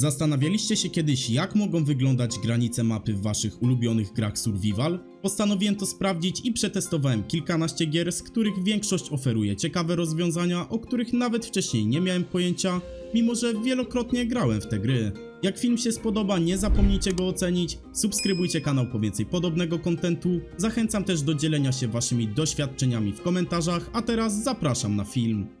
Zastanawialiście się kiedyś, jak mogą wyglądać granice mapy w waszych ulubionych grach survival? Postanowiłem to sprawdzić i przetestowałem kilkanaście gier, z których większość oferuje ciekawe rozwiązania, o których nawet wcześniej nie miałem pojęcia, mimo że wielokrotnie grałem w te gry. Jak film się spodoba, nie zapomnijcie go ocenić, subskrybujcie kanał po więcej podobnego kontentu, zachęcam też do dzielenia się waszymi doświadczeniami w komentarzach, a teraz zapraszam na film.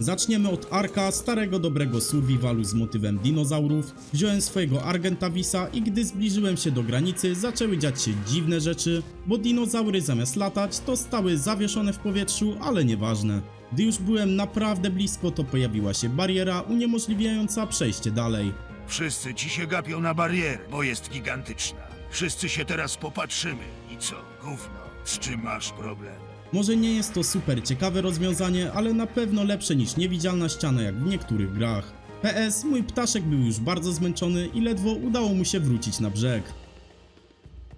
Zaczniemy od Arka, starego dobrego survivalu z motywem dinozaurów. Wziąłem swojego Argentavisa i gdy zbliżyłem się do granicy, zaczęły dziać się dziwne rzeczy, bo dinozaury zamiast latać, to stały zawieszone w powietrzu, ale nieważne. Gdy już byłem naprawdę blisko, to pojawiła się bariera uniemożliwiająca przejście dalej. Wszyscy ci się gapią na barierę, bo jest gigantyczna. Wszyscy się teraz popatrzymy. I co? Gówno. Z czym masz problem? Może nie jest to super ciekawe rozwiązanie, ale na pewno lepsze niż niewidzialna ściana jak w niektórych grach. PS, mój ptaszek był już bardzo zmęczony i ledwo udało mu się wrócić na brzeg.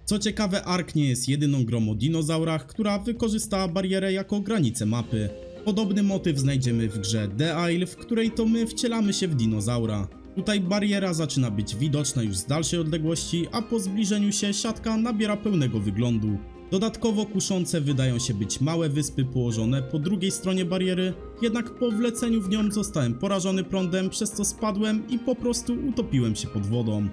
Co ciekawe, Ark nie jest jedyną grą o dinozaurach, która wykorzystała barierę jako granicę mapy. Podobny motyw znajdziemy w grze The Isle, w której to my wcielamy się w dinozaura. Tutaj bariera zaczyna być widoczna już z dalszej odległości, a po zbliżeniu się siatka nabiera pełnego wyglądu. Dodatkowo kuszące wydają się być małe wyspy położone po drugiej stronie bariery, jednak po wleceniu w nią zostałem porażony prądem, przez co spadłem i po prostu utopiłem się pod wodą.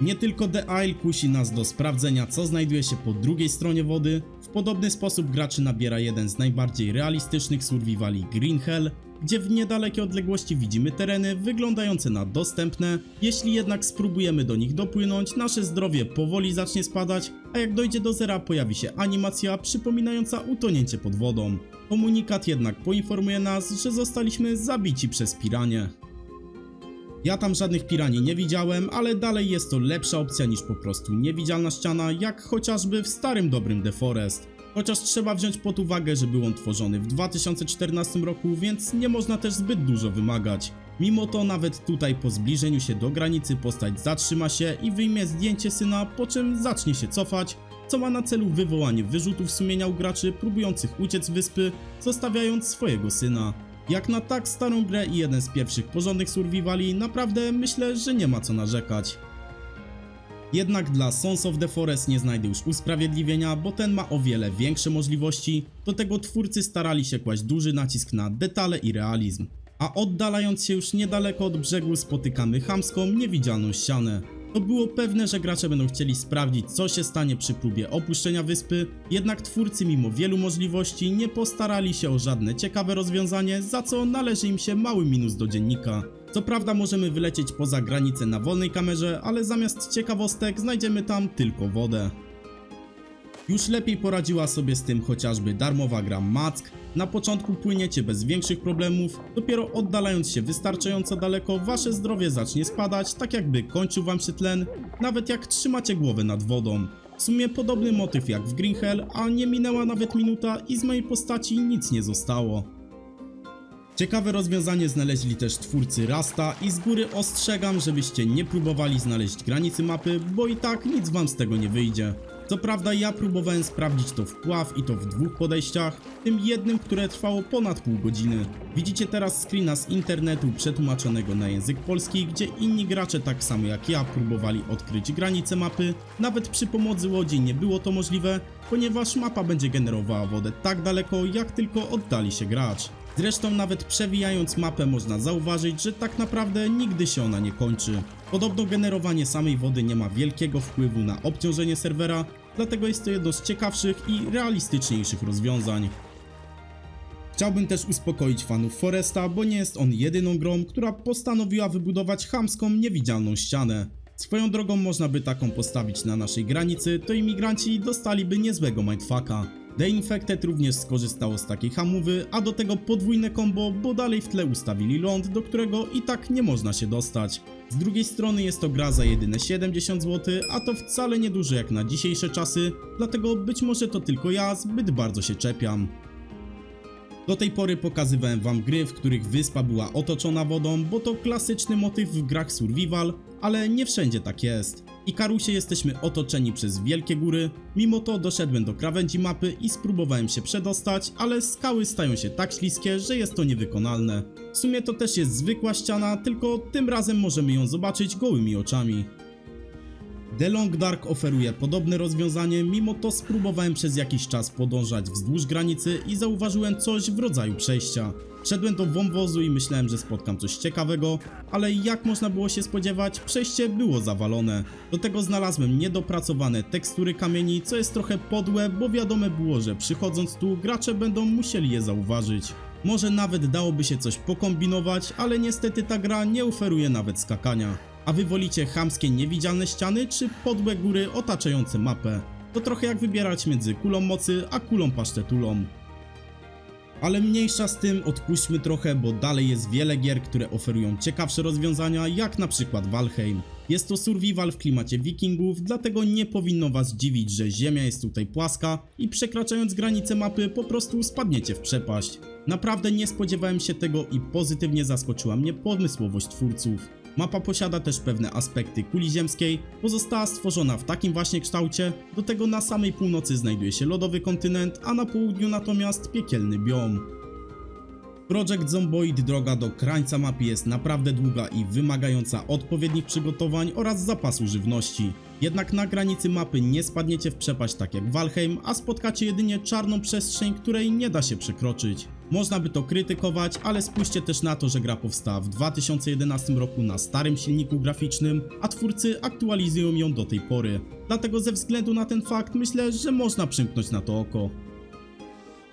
Nie tylko The Isle kusi nas do sprawdzenia co znajduje się po drugiej stronie wody, w podobny sposób graczy nabiera jeden z najbardziej realistycznych survivali Green Hell, gdzie w niedalekiej odległości widzimy tereny wyglądające na dostępne, jeśli jednak spróbujemy do nich dopłynąć, nasze zdrowie powoli zacznie spadać, a jak dojdzie do zera pojawi się animacja przypominająca utonięcie pod wodą. Komunikat jednak poinformuje nas, że zostaliśmy zabici przez piranie. Ja tam żadnych pirani nie widziałem, ale dalej jest to lepsza opcja niż po prostu niewidzialna ściana, jak chociażby w starym dobrym The Forest. Chociaż trzeba wziąć pod uwagę, że był on tworzony w 2014 roku, więc nie można też zbyt dużo wymagać. Mimo to nawet tutaj po zbliżeniu się do granicy postać zatrzyma się i wyjmie zdjęcie syna, po czym zacznie się cofać, co ma na celu wywołanie wyrzutów sumienia u graczy próbujących uciec wyspy, zostawiając swojego syna. Jak na tak starą grę i jeden z pierwszych porządnych survivali, naprawdę myślę, że nie ma co narzekać. Jednak dla Sons of the Forest nie znajdę już usprawiedliwienia, bo ten ma o wiele większe możliwości, do tego twórcy starali się kłaść duży nacisk na detale i realizm. A oddalając się już niedaleko od brzegu spotykamy chamską, niewidzialną ścianę. To było pewne, że gracze będą chcieli sprawdzić co się stanie przy próbie opuszczenia wyspy, jednak twórcy mimo wielu możliwości nie postarali się o żadne ciekawe rozwiązanie, za co należy im się mały minus do dziennika. Co prawda możemy wylecieć poza granicę na wolnej kamerze, ale zamiast ciekawostek znajdziemy tam tylko wodę. Już lepiej poradziła sobie z tym chociażby darmowa gra Mack. Na początku płyniecie bez większych problemów, dopiero oddalając się wystarczająco daleko wasze zdrowie zacznie spadać, tak jakby kończył wam się tlen, nawet jak trzymacie głowę nad wodą. W sumie podobny motyw jak w Green Hell, a nie minęła nawet minuta i z mojej postaci nic nie zostało. Ciekawe rozwiązanie znaleźli też twórcy Rasta i z góry ostrzegam, żebyście nie próbowali znaleźć granicy mapy, bo i tak nic wam z tego nie wyjdzie. Co prawda ja próbowałem sprawdzić to w pław i to w dwóch podejściach, tym jednym, które trwało ponad pół godziny. Widzicie teraz screena z internetu przetłumaczonego na język polski, gdzie inni gracze tak samo jak ja próbowali odkryć granice mapy. Nawet przy pomocy łodzi nie było to możliwe, ponieważ mapa będzie generowała wodę tak daleko, jak tylko oddali się gracz. Zresztą nawet przewijając mapę można zauważyć, że tak naprawdę nigdy się ona nie kończy. Podobno generowanie samej wody nie ma wielkiego wpływu na obciążenie serwera, dlatego jest to jedno z ciekawszych i realistyczniejszych rozwiązań. Chciałbym też uspokoić fanów Foresta, bo nie jest on jedyną grą, która postanowiła wybudować chamską, niewidzialną ścianę. Swoją drogą można by taką postawić na naszej granicy, to imigranci dostaliby niezłego mindfucka. The Infected również skorzystało z takiej hamowy, a do tego podwójne combo, bo dalej w tle ustawili ląd, do którego i tak nie można się dostać. Z drugiej strony jest to gra za jedyne 70 zł, a to wcale nie dużo jak na dzisiejsze czasy, dlatego być może to tylko ja zbyt bardzo się czepiam. Do tej pory pokazywałem wam gry, w których wyspa była otoczona wodą, bo to klasyczny motyw w grach survival, ale nie wszędzie tak jest. W Ikarusie jesteśmy otoczeni przez wielkie góry, mimo to doszedłem do krawędzi mapy i spróbowałem się przedostać, ale skały stają się tak śliskie, że jest to niewykonalne. W sumie to też jest zwykła ściana, tylko tym razem możemy ją zobaczyć gołymi oczami. The Long Dark oferuje podobne rozwiązanie, mimo to spróbowałem przez jakiś czas podążać wzdłuż granicy i zauważyłem coś w rodzaju przejścia. Wszedłem do wąwozu i myślałem, że spotkam coś ciekawego, ale jak można było się spodziewać, przejście było zawalone. Do tego znalazłem niedopracowane tekstury kamieni, co jest trochę podłe, bo wiadome było, że przychodząc tu gracze będą musieli je zauważyć. Może nawet dałoby się coś pokombinować, ale niestety ta gra nie oferuje nawet skakania. A wy wolicie chamskie niewidzialne ściany czy podłe góry otaczające mapę? To trochę jak wybierać między kulą mocy a kulą pasztetulą. Ale mniejsza z tym, odpuśćmy trochę, bo dalej jest wiele gier, które oferują ciekawsze rozwiązania, jak na przykład Valheim. Jest to survival w klimacie wikingów, dlatego nie powinno was dziwić, że ziemia jest tutaj płaska i przekraczając granice mapy po prostu spadniecie w przepaść. Naprawdę nie spodziewałem się tego i pozytywnie zaskoczyła mnie pomysłowość twórców. Mapa posiada też pewne aspekty kuli ziemskiej, bo została stworzona w takim właśnie kształcie, do tego na samej północy znajduje się lodowy kontynent, a na południu natomiast piekielny biom. Projekt Zomboid droga do krańca mapy jest naprawdę długa i wymagająca odpowiednich przygotowań oraz zapasu żywności. Jednak na granicy mapy nie spadniecie w przepaść tak jak Valheim, a spotkacie jedynie czarną przestrzeń, której nie da się przekroczyć. Można by to krytykować, ale spójrzcie też na to, że gra powstała w 2011 roku na starym silniku graficznym, a twórcy aktualizują ją do tej pory. Dlatego ze względu na ten fakt myślę, że można przymknąć na to oko.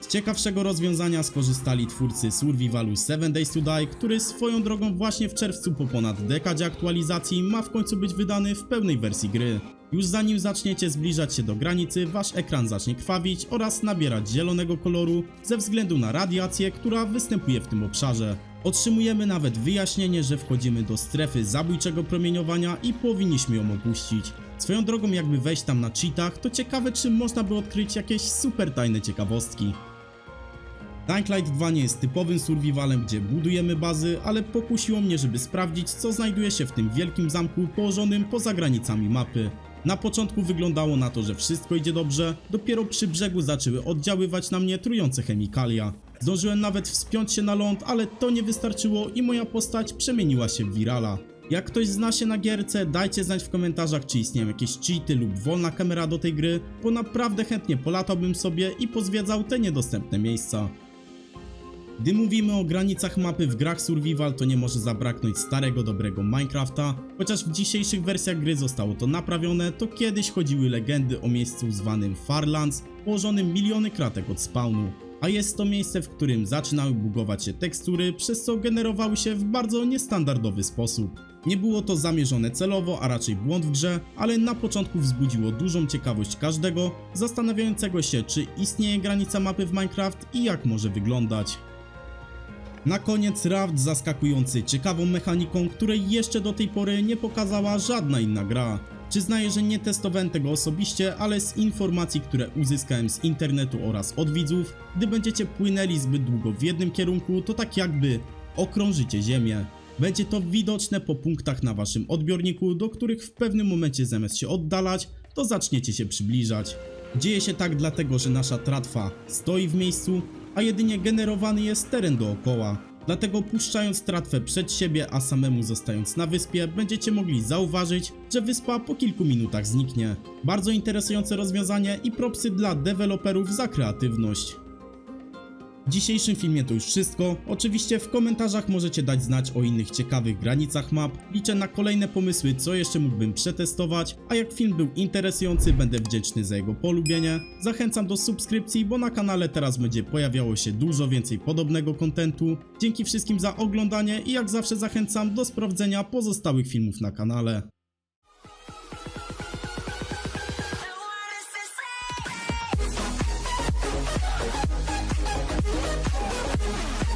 Z ciekawszego rozwiązania skorzystali twórcy Survivalu 7 Days to Die, który swoją drogą właśnie w czerwcu po ponad dekadzie aktualizacji ma w końcu być wydany w pełnej wersji gry. Już zanim zaczniecie zbliżać się do granicy, wasz ekran zacznie krwawić oraz nabierać zielonego koloru ze względu na radiację, która występuje w tym obszarze. Otrzymujemy nawet wyjaśnienie, że wchodzimy do strefy zabójczego promieniowania i powinniśmy ją opuścić. Swoją drogą jakby wejść tam na cheatach, to ciekawe czy można by odkryć jakieś super tajne ciekawostki. Dying Light 2 nie jest typowym survivalem, gdzie budujemy bazy, ale pokusiło mnie, żeby sprawdzić, co znajduje się w tym wielkim zamku położonym poza granicami mapy. Na początku wyglądało na to, że wszystko idzie dobrze, dopiero przy brzegu zaczęły oddziaływać na mnie trujące chemikalia. Zdążyłem nawet wspiąć się na ląd, ale to nie wystarczyło i moja postać przemieniła się w wirala. Jak ktoś zna się na gierce, dajcie znać w komentarzach, czy istnieją jakieś cheaty lub wolna kamera do tej gry, bo naprawdę chętnie polatałbym sobie i pozwiedzał te niedostępne miejsca. Gdy mówimy o granicach mapy w grach survival, to nie może zabraknąć starego dobrego Minecrafta. Chociaż w dzisiejszych wersjach gry zostało to naprawione, to kiedyś chodziły legendy o miejscu zwanym Farlands, położonym miliony kratek od spawnu. A jest to miejsce, w którym zaczynały bugować się tekstury, przez co generowały się w bardzo niestandardowy sposób. Nie było to zamierzone celowo, a raczej błąd w grze, ale na początku wzbudziło dużą ciekawość każdego, zastanawiającego się, czy istnieje granica mapy w Minecraft i jak może wyglądać. Na koniec raft zaskakujący ciekawą mechaniką, której jeszcze do tej pory nie pokazała żadna inna gra. Przyznaję, że nie testowałem tego osobiście, ale z informacji, które uzyskałem z internetu oraz od widzów, gdy będziecie płynęli zbyt długo w jednym kierunku, to tak jakby okrążycie ziemię. Będzie to widoczne po punktach na waszym odbiorniku, do których w pewnym momencie zamiast się oddalać, to zaczniecie się przybliżać. Dzieje się tak dlatego, że nasza tratwa stoi w miejscu, a jedynie generowany jest teren dookoła. Dlatego puszczając tratwę przed siebie, a samemu zostając na wyspie, będziecie mogli zauważyć, że wyspa po kilku minutach zniknie. Bardzo interesujące rozwiązanie i propsy dla deweloperów za kreatywność. W dzisiejszym filmie to już wszystko. Oczywiście w komentarzach możecie dać znać o innych ciekawych granicach map. Liczę na kolejne pomysły, co jeszcze mógłbym przetestować, a jak film był interesujący, będę wdzięczny za jego polubienie. Zachęcam do subskrypcji, bo na kanale teraz będzie pojawiało się dużo więcej podobnego kontentu. Dzięki wszystkim za oglądanie i jak zawsze zachęcam do sprawdzenia pozostałych filmów na kanale. Yeah.